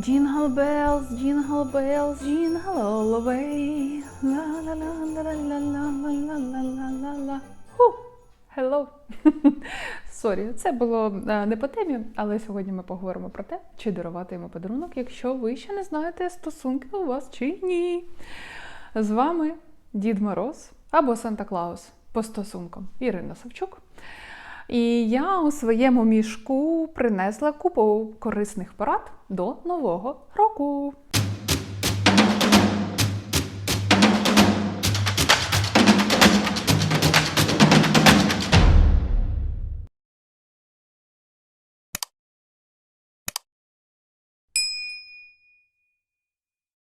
Jingle bells, jingle bells, jingle all the way. La la la la la la la la la la la la. Hello! Сорі, це було е, не по темі, але сьогодні ми поговоримо про те, чи дарувати йому подарунок, якщо ви ще не знаєте, стосунки у вас чи ні. З вами Дід Мороз або Санта Клаус по стосункам Ірина Савчук. І я у своєму мішку принесла купу корисних порад до нового року.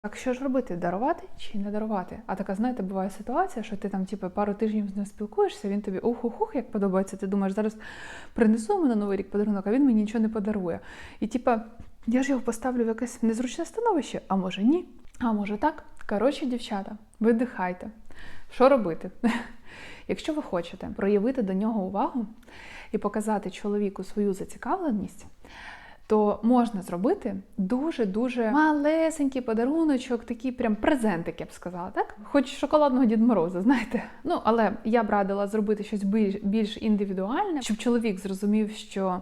Так що ж робити? Дарувати чи не дарувати? А така, знаєте, буває ситуація, що ти там типу, пару тижнів з ним спілкуєшся, він тобі ух-ух-ух, як подобається. Ти думаєш, зараз принесу йому на новий рік подарунок, а він мені нічого не подарує. І типа, я ж його поставлю в якесь незручне становище, а може ні, а може так. Коротше, дівчата, видихайте. Що робити? Якщо ви хочете проявити до нього увагу і показати чоловіку свою зацікавленість, то можна зробити дуже-дуже малесенький подаруночок, такий прям презентик, я б сказала, так? Хоч шоколадного Дід Мороза, знаєте. Ну, але я б радила зробити щось більш, більш індивідуальне, щоб чоловік зрозумів, що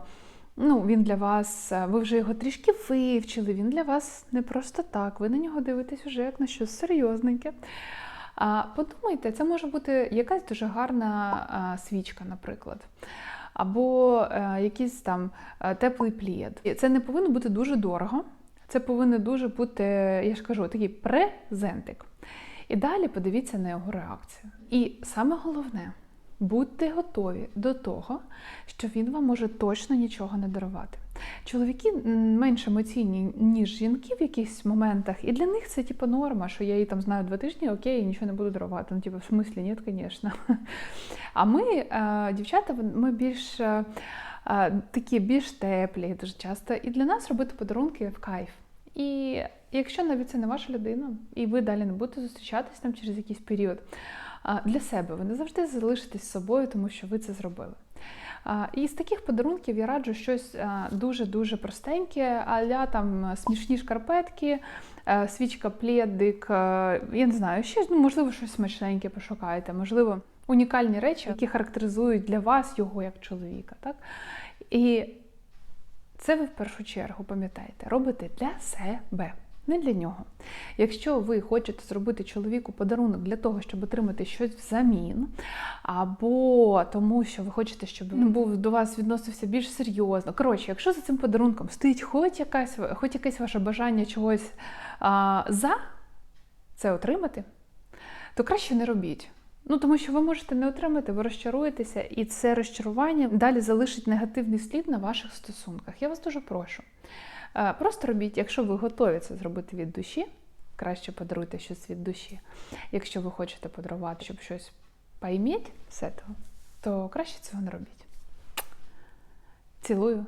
ну, він для вас, ви вже його трішки вивчили, він для вас не просто так, ви на нього дивитесь уже як на щось серйозненьке. А подумайте, це може бути якась дуже гарна свічка, наприклад. Або е, якийсь там е, теплий плід. Це не повинно бути дуже дорого. Це повинно дуже бути, я ж кажу, такий презентик. І далі подивіться на його реакцію. І саме головне, будьте готові до того, що він вам може точно нічого не дарувати. Чоловіки менш емоційні, ніж жінки в якихось моментах, і для них це типу норма, що я її там знаю два тижні, окей, і нічого не буду дарувати. Ну, типу, в смислі, ні, звісно. А ми, е, дівчата, ми більш е, е, такі більш теплі дуже часто. І для нас робити подарунки в кайф. І якщо навіть це не ваша людина, і ви далі не будете зустрічатись там через якийсь період, для себе ви не завжди залишитесь собою, тому що ви це зробили. І з таких подарунків я раджу щось дуже-дуже простеньке, аля там смішні шкарпетки, е, свічка, плєдик, е, я не знаю, ще ну, можливо щось смачненьке пошукаєте, можливо, унікальні речі, які характеризують для вас його як чоловіка. Так? І це ви в першу чергу пам'ятаєте, робите для себе. Не для нього. Якщо ви хочете зробити чоловіку подарунок для того, щоб отримати щось взамін, або тому, що ви хочете, щоб він був до вас відносився більш серйозно. Коротше, якщо за цим подарунком стоїть хоч якась, хоч якесь ваше бажання чогось а, за це отримати, то краще не робіть. Ну, тому що ви можете не отримати, ви розчаруєтеся, і це розчарування далі залишить негативний слід на ваших стосунках. Я вас дуже прошу. Е, Просто робіть, якщо ви готові це зробити від душі, краще подаруйте щось від душі. Якщо ви хочете подарувати, щоб щось пойміть з цього, то краще цього не робіть. Цілую,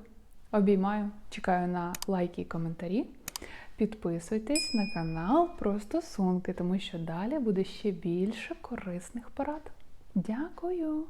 обіймаю, чекаю на лайки і коментарі. Підписуйтесь на канал про стосунки, тому що далі буде ще більше корисних порад. Дякую!